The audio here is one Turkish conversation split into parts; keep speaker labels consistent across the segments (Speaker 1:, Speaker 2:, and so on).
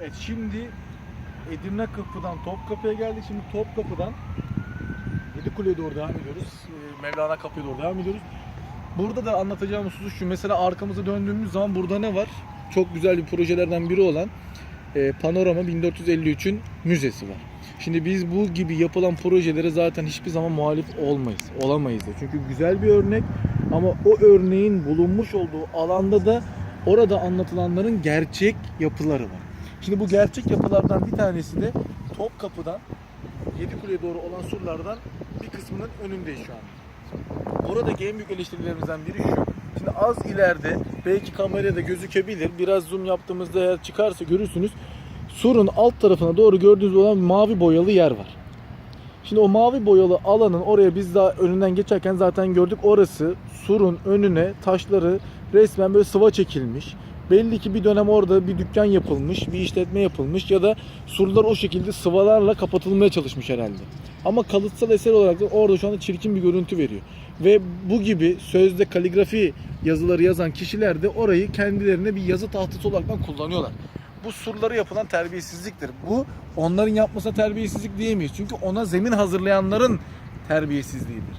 Speaker 1: Evet şimdi Edirne Kapı'dan Topkapı'ya geldik. Şimdi Topkapı'dan Yedikule'ye doğru devam ediyoruz. Ee, Mevlana Kapı'ya doğru devam ediyoruz. Burada da anlatacağım husus şu. Mesela arkamıza döndüğümüz zaman burada ne var? Çok güzel bir projelerden biri olan e, Panorama 1453'ün müzesi var. Şimdi biz bu gibi yapılan projelere zaten hiçbir zaman muhalif olmayız. Olamayız da. Çünkü güzel bir örnek ama o örneğin bulunmuş olduğu alanda da orada anlatılanların gerçek yapıları var. Şimdi bu gerçek yapılardan bir tanesi de Topkapı'dan Yedikule'ye doğru olan surlardan bir kısmının önündeyiz şu an. Oradaki en büyük eleştirilerimizden biri şu. Şimdi az ileride belki kamerada gözükebilir. Biraz zoom yaptığımızda eğer çıkarsa görürsünüz. Surun alt tarafına doğru gördüğünüz olan mavi boyalı yer var. Şimdi o mavi boyalı alanın oraya biz daha önünden geçerken zaten gördük. Orası surun önüne taşları resmen böyle sıva çekilmiş. Belli ki bir dönem orada bir dükkan yapılmış, bir işletme yapılmış ya da surlar o şekilde sıvalarla kapatılmaya çalışmış herhalde. Ama kalıtsal eser olarak da orada şu anda çirkin bir görüntü veriyor. Ve bu gibi sözde kaligrafi yazıları yazan kişiler de orayı kendilerine bir yazı tahtası olarak kullanıyorlar. Bu surlara yapılan terbiyesizliktir. Bu onların yapmasına terbiyesizlik diyemeyiz. Çünkü ona zemin hazırlayanların terbiyesizliğidir.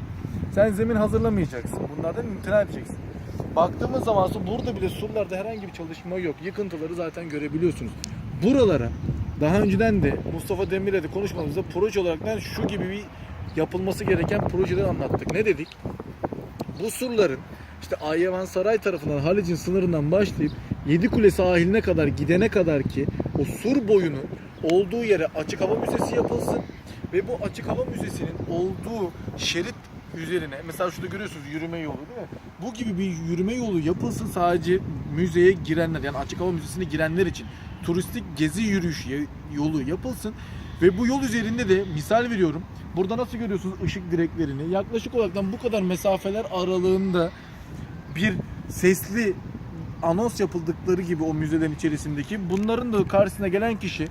Speaker 1: Sen zemin hazırlamayacaksın. Bunlardan imtina edeceksin. Baktığımız zaman burada bile surlarda herhangi bir çalışma yok. Yıkıntıları zaten görebiliyorsunuz. Buralara daha önceden de Mustafa Demir'le de konuşmamızda proje olarak ben şu gibi bir yapılması gereken projeleri anlattık. Ne dedik? Bu surların işte Ayyavan Saray tarafından Halic'in sınırından başlayıp Yedikule sahiline kadar gidene kadar ki o sur boyunun olduğu yere açık hava müzesi yapılsın ve bu açık hava müzesinin olduğu şerit üzerine. Mesela şurada görüyorsunuz yürüme yolu değil mi? Bu gibi bir yürüme yolu yapılsın sadece müzeye girenler yani açık hava müzesine girenler için. Turistik gezi yürüyüş ye- yolu yapılsın ve bu yol üzerinde de misal veriyorum. Burada nasıl görüyorsunuz ışık direklerini? Yaklaşık olarak bu kadar mesafeler aralığında bir sesli anons yapıldıkları gibi o müzelerin içerisindeki. Bunların da karşısına gelen kişi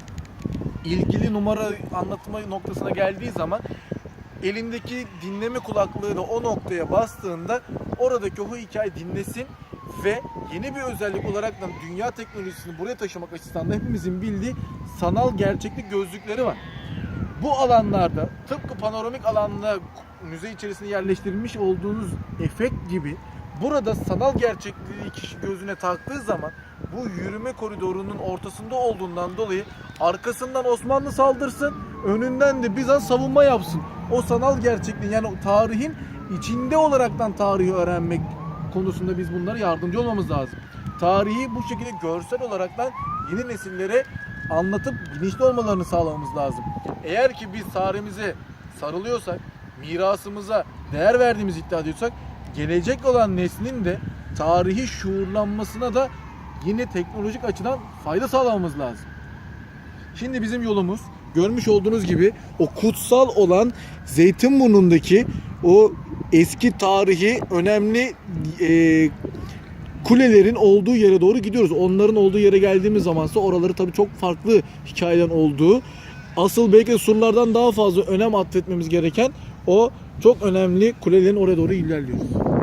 Speaker 1: ilgili numara anlatma noktasına geldiği zaman elindeki dinleme kulaklığını o noktaya bastığında oradaki o hikaye dinlesin ve yeni bir özellik olarak da dünya teknolojisini buraya taşımak açısından da hepimizin bildiği sanal gerçeklik gözlükleri var. Bu alanlarda tıpkı panoramik alanda müze içerisinde yerleştirilmiş olduğunuz efekt gibi burada sanal gerçekliği kişi gözüne taktığı zaman bu yürüme koridorunun ortasında olduğundan dolayı arkasından Osmanlı saldırsın, önünden de Bizans savunma yapsın. O sanal gerçekliğin yani tarihin içinde olaraktan tarihi öğrenmek konusunda biz bunlara yardımcı olmamız lazım. Tarihi bu şekilde görsel olaraktan yeni nesillere anlatıp bilinçli olmalarını sağlamamız lazım. Eğer ki biz tarihimize sarılıyorsak, mirasımıza değer verdiğimizi iddia ediyorsak, gelecek olan neslin de tarihi şuurlanmasına da yine teknolojik açıdan fayda sağlamamız lazım. Şimdi bizim yolumuz görmüş olduğunuz gibi o kutsal olan Zeytinburnu'ndaki o eski tarihi önemli e, kulelerin olduğu yere doğru gidiyoruz. Onların olduğu yere geldiğimiz zamansa oraları tabii çok farklı hikayeden olduğu asıl belki de surlardan daha fazla önem atfetmemiz gereken o çok önemli kulelerin oraya doğru ilerliyoruz.